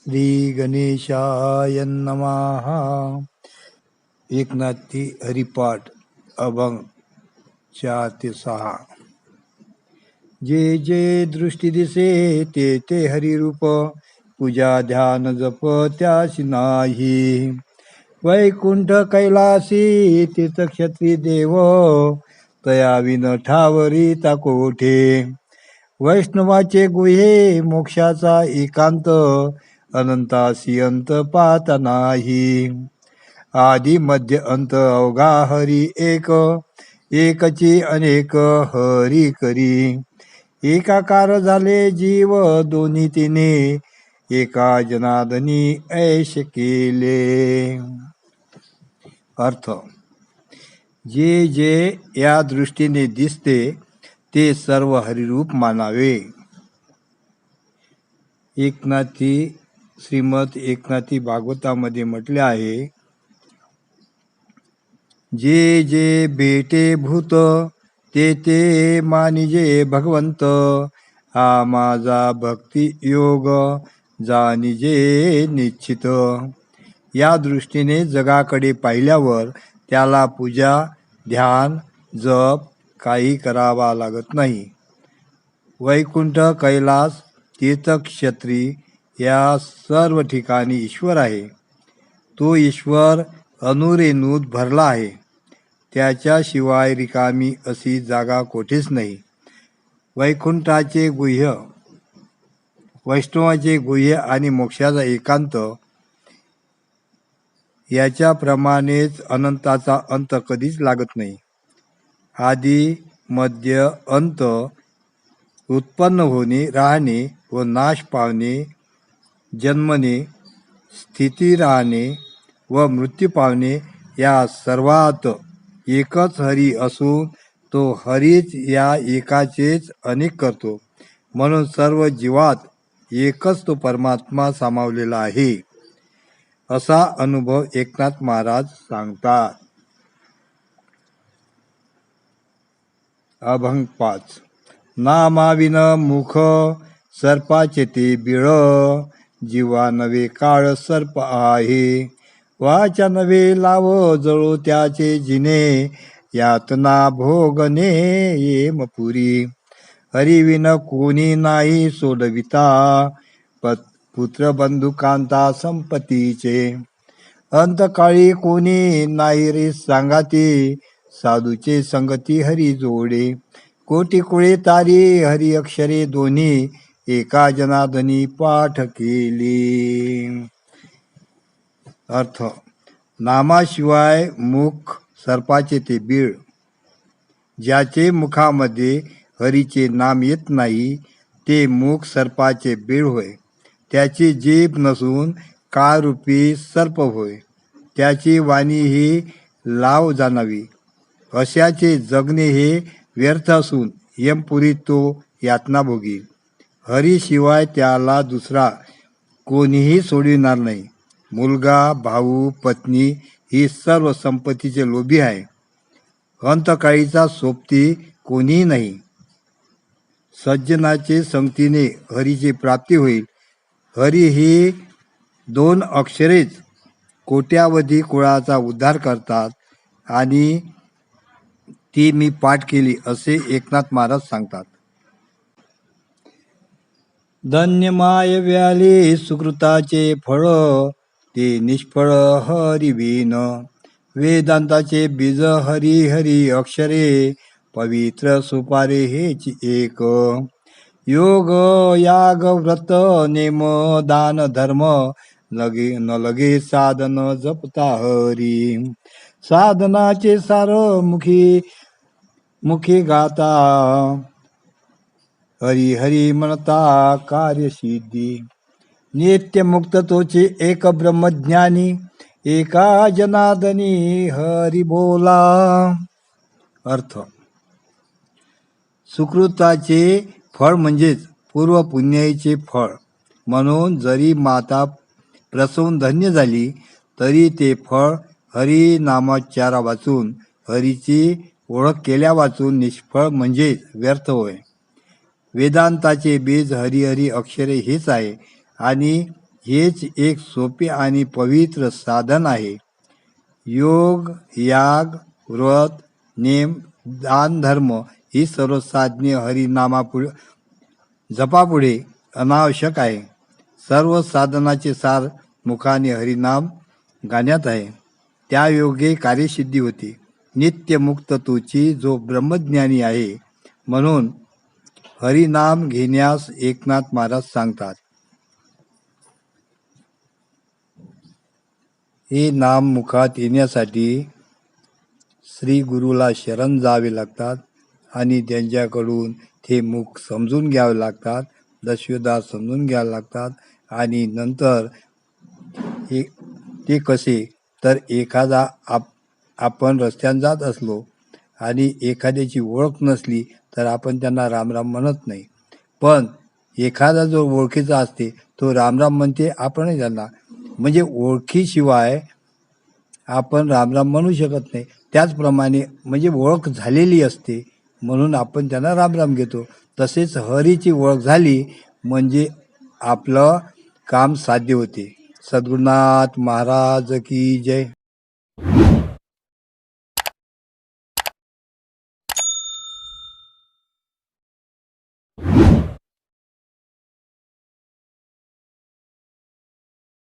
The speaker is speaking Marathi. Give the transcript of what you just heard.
श्री गणेशाय नमः। एकनाथी हरिपाठ अभंग चार ते सहा। जे जे दृष्टी दिसे ते ते हरिरूप। पूजा ध्यान जप त्याशी नाही। वैकुंठ कैलासी तीर्थक्षत्री देव। तयावीन ठावरी ता कोठे? वैष्णवाचे गुहे मोक्षाचा एकांत। अनंतासी अंत पात नाही. आदि मध्य अंत अवघा हरी एक एकची अनेक हरी करी. एकाकार झाले जीव दोन्ही तिने एका जनादनी ऐश केले. अर्थ जे जे या दृष्टीने दिसते ते सर्व हरिरूप मानावे. एकनाथी श्रीमद एकनाथी भागवतामध्ये म्हटले आहे जे जे भेटे भूत ते ते मानिजे भगवंत. हा माझा भक्ती योग जानिजे निश्चित. या दृष्टीने जगाकडे पाहिल्यावर त्याला पूजा ध्यान जप काही करावा लागत नाही. वैकुंठ कैलास तीर्थक्षत्री या सर्व ठिकाणी ईश्वर आहे. तो ईश्वर अनुरेणूत भरला आहे. त्याच्याशिवाय रिकामी अशी जागा कोठेच नाही. वैकुंठाचे गुह्य वैष्णवाचे गुह्य आणि मोक्षाचा एकांत याच्याप्रमाणेच अनंताचा अंत कधीच लागत नाही. आधी मध्य अंत उत्पन्न होणे राहणे व नाश पावणे जन्मने स्थिती राहणे व मृत्यू पावणे या सर्वात एकच हरी असून तो हरीच या एकाचेच अनेक करतो. म्हणून सर्व जीवात एकच तो परमात्मा सामावलेला आहे असा अनुभव एकनाथ महाराज सांगतात. अभंग पाच. नामाविन मुख सर्पाचे ते बिळ जीवा नवे काळ सर्प आहे. वाचा नवे लाव जळो त्याचे जिने. यातना भोगने येमपुरी हरिविन कोणी नाही सोडविता. पत पुत्र बंधुकांता संपत्तीचे. अंतकाळी कोणी नाही रे सांगाती. साधूचे संगती हरी जोडे. कोटी कुळे तारी हरी अक्षरे दोन्ही. एका जनादनी पाठ केली. अर्थ नामाशिवाय मुख सर्पाचे ते बीळ ज्याचे मुखामध्ये हरीचे नाम येत नाही ते मुख सर्पाचे बीळ होय. त्याची जीभ नसून काळरूपी सर्प होय. त्याची वाणी ही लाव जाणावी. अशाचे जगणे हे व्यर्थ असून यमपुरी तो यातना भोगील. हरीशिवाय त्याला दुसरा कोणीही सोडविणार नाही. मुलगा भाऊ पत्नी ही सर्व संपत्तीचे लोभी आहे. अंतकाळीचा सोबती कोणीही नाही. सज्जनाचे संगतीने हरीची प्राप्ती होईल. हरी ही दोन अक्षरेच कोट्यावधी कुळाचा उद्धार करतात आणि ती मी पाठ केली असे एकनाथ महाराज सांगतात. धन्य माय व्याले सुकृताचे फळ ते निष्फळ हरिवीन वेदांताचे बीज हरी हरी अक्षरे पवित्र सुपारे हेच एक. योग याग व्रत नेम दान धर्म लगे न लगे साधन जपता हरी. साधनाचे सार मुखी मुखी गाता. हरी हरी म्हणता कार्यसिद्धी. नित्य मुक्त तोचे एक ब्रह्मज्ञानी एका जनादनी हरी बोला. अर्थ. सुकृताचे फळ म्हणजेच पूर्व पुण्याईचे फळ. म्हणून जरी माता प्रसून धन्य झाली तरी ते फळ हरी नामोच्चारा वाचून हरीची ओळख केल्या वाचून निष्फळ म्हणजेच व्यर्थ होय. वेदांताचे बीज हरिहरी अक्षरे हेच आहे आणि हेच एक सोपे आणि पवित्र साधन आहे. योग याग व्रत नेम दान धर्म ही सर्व साधने हरिनामापुढे जपापुढे अनावश्यक आहे. सर्व साधनाचे सार मुखाने हरिनाम गाण्यात आहे. त्या योगे कार्यसिद्धी होती. नित्यमुक्त तुची जो ब्रह्मज्ञानी आहे. म्हणून हरिनाम घेण्यास एकनाथ महाराज सांगतात. हे नाम मुखात येण्यासाठी श्री गुरुला शरण जावे लागतात आणि त्यांच्याकडून ते मुख समजून घ्यावे लागतात दशविधा समजून घ्यावे लागतात आणि नंतर हे ते कसे? तर एखादा आप आपण रस्त्यानं जात असलो आणि एखाद्याची ओळख नसली तर आपण त्यांना रामराम म्हणत नाही. पण एखादा जो ओळखीचा असते तो रामराम म्हणते आपणही त्यांना. म्हणजे ओळखीशिवाय आपण रामराम म्हणू शकत नाही. त्याचप्रमाणे म्हणजे ओळख झालेली असते म्हणून आपण त्यांना रामराम घेतो. तसेच हरीची ओळख झाली म्हणजे आपलं काम साध्य होते. सद्गुरुनाथ महाराज की जय.